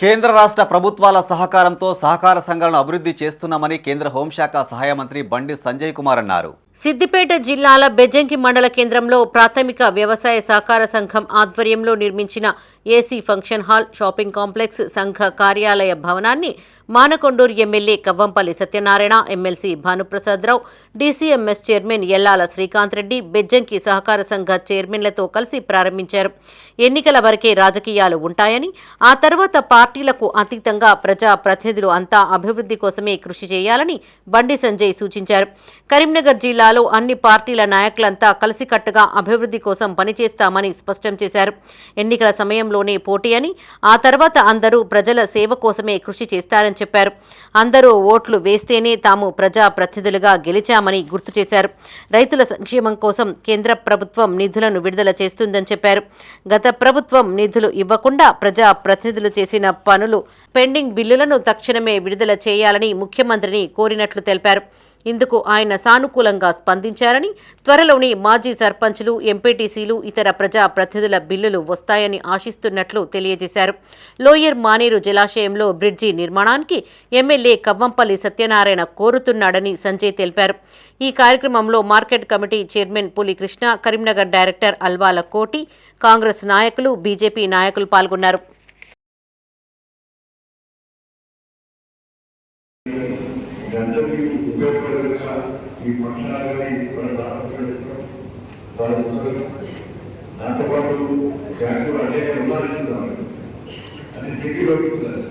కేంద్ర రాష్ట్ర ప్రభుత్వాల సహకారంతో సహకార సంఘాలను అభివృద్ధి చేస్తున్నామని కేంద్ర హోంశాఖ సహాయ మంత్రి బండి సంజయ్ కుమార్ అన్నారు. సిద్దిపేట జిల్లాల బెజ్జంకి మండల కేంద్రంలో ప్రాథమిక వ్యవసాయ సహకార సంఘం ఆధ్వర్యంలో నిర్మించిన AC function hall shopping complex సంఘ కార్యాలయ భవనాన్ని Manakondur MLA Kavvampalli Satyanarayana MLC Bhanuprasadarao DCMS chairman Ellala Srikanth Reddy Bejjanki సహకార సంఘ చైర్మన్లతో కలిసి ప్రారంభించారు. ఎన్నికల వరకే రాజకీయాలు ఉంటాయని ఆ తర్వాత పార్టీలకు అతీతంగా ప్రజా ప్రతినిధులు అంతా అభివృద్ధి కోసమే కృషి చేయాలని బండి సంజయ్ సూచించారు. కరీంనగర్ జిల్లా జిల్లాలో అన్ని పార్టీల నాయకులంతా కలిసికట్టుగా అభివృద్ధి కోసం పనిచేస్తామని స్పష్టం చేశారు. ఎన్నికల సమయంలోనే పోటీ అని ఆ తర్వాత అందరూ ప్రజల సేవ కోసమే కృషి చేస్తారని చెప్పారు. అందరూ ఓట్లు వేస్తేనే తాము ప్రజా ప్రతినిధులుగా గెలిచామని గుర్తు చేశారు. రైతుల సంక్షేమం కోసం కేంద్ర ప్రభుత్వం నిధులను విడుదల చేస్తుందని చెప్పారు. గత ప్రభుత్వం నిధులు ఇవ్వకుండా ప్రజా ప్రతినిధులు చేసిన పనులు పెండింగ్ బిల్లులను తక్షణమే విడుదల చేయాలని ముఖ్యమంత్రిని కోరినట్లు తెలిపారు. ఇందుకు ఆయన సానుకూలంగా స్పందించారని త్వరలోనే మాజీ సర్పంచ్లు ఎంపీటీసీలు ఇతర ప్రజా ప్రతినిధుల బిల్లులు వస్తాయని ఆశిస్తున్నట్లు తెలియజేశారు. లోయర్ మానేరు జలాశయంలో బ్రిడ్జి నిర్మాణానికి ఎమ్మెల్యే కవ్వంపల్లి సత్యనారాయణ కోరుతున్నాడని సంజయ్ తెలిపారు. ఈ కార్యక్రమంలో మార్కెట్ కమిటీ చైర్మన్ పులి కృష్ణ కరీంనగర్ డైరెక్టర్ అల్వాల కోటి కాంగ్రెస్ నాయకులు బీజేపీ నాయకులు పాల్గొన్నారు. అందరికీ ఉపయోగపడేలా ఈ ఫంక్షనాలని మనం రాష్ట్రం దాంతో పాటు బ్యాంకులు అనేక రుణాలు ఇస్తున్నాం అది సిటీలో ఇస్తున్నారు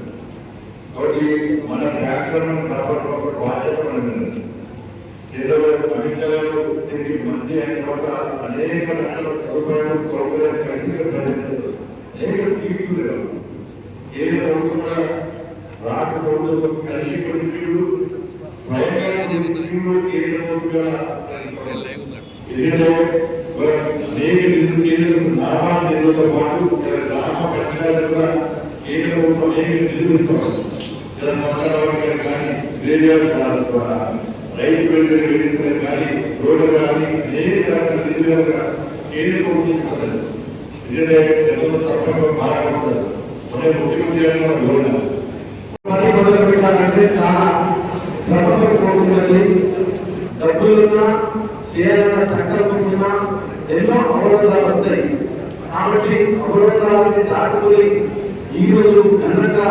కాబట్టి మన బ్యాంకులను కాపాడుకోవాల్సిన బాధ్యత మనది ఏదో అమిషాలు తిరిగి మంది అయిన తర్వాత అనేక రకాల సదుపాయాలు సౌకర్యాలు కలిసి అనేక స్కీమ్స్ లేవు ఏ ప్రభుత్వం రాష్ట్ర ప్రభుత్వం కలిసి కొన్ని అనేక నిధులు నామాల నిధులతో పాటు గ్రామ కూడా అనేక నిధులు కానీ ద్వారా రైతు బిల్లులు కానీ రోడ్డు కానీ అనేక రకాల నిధులు కేంద్ర ప్రభుత్వం ఇదే మన ముఖ్యమంత్రి గారు చాలా కూడుకున్నది డబ్బులున్నా చేయాలన్న సంకల్పం ఉన్నా ఎన్నో అవరోధాలు వస్తాయి. కాబట్టి అవరోధాలని దాటుకుని ఈరోజు రోజు ఘనంగా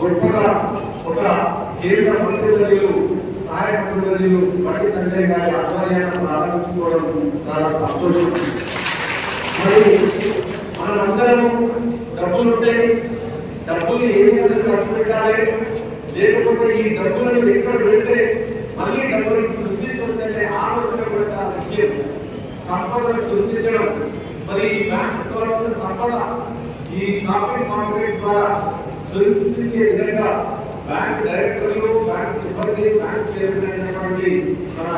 గొప్పగా ఒక కేంద్ర మంత్రులు సహాయకులు పట్టి బండి సంజయ్ గారి ఆధ్వర్యాన్ని ప్రారంభించుకోవడం చాలా సంతోషం. మరి మనందరము డబ్బులుంటే డబ్బులు ఏ విధంగా ఖర్చు పెట్టాలి? లేకపోతే ఈ డబ్బులను ఎక్కడ పెడితే మళ్ళీ డబ్బులు సృష్టించవచ్చనే ఆలోచన కూడా చాలా ముఖ్యం. సంపదను సృష్టించడం. మరి ఈ బ్యాంక్ కావాల్సిన సంపద ఈ షాపింగ్ మార్కెట్ ద్వారా సృష్టించే విధంగా బ్యాంక్ డైరెక్టర్లు బ్యాంక్ సిబ్బంది బ్యాంక్ చైర్మన్ అయినటువంటి మన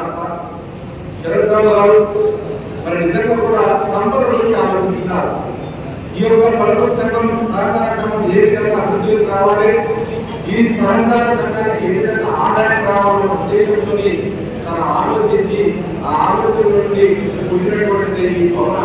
శరత్రావు గారు మరి నిజంగా కూడా సంపద గురించి ఆలోచించినారు. ఈ యొక్క పలుకు సంఘం సహకార సంఘం ఏ విధంగా అభివృద్ధికి రావాలి? ఈ సహకార సంఘానికి ఏ విధంగా ఆదాయం ఉద్దేశంతో తన ఆలోచించి ఆ ఆలోచన నుండి పుట్టినటువంటి ఈ భవన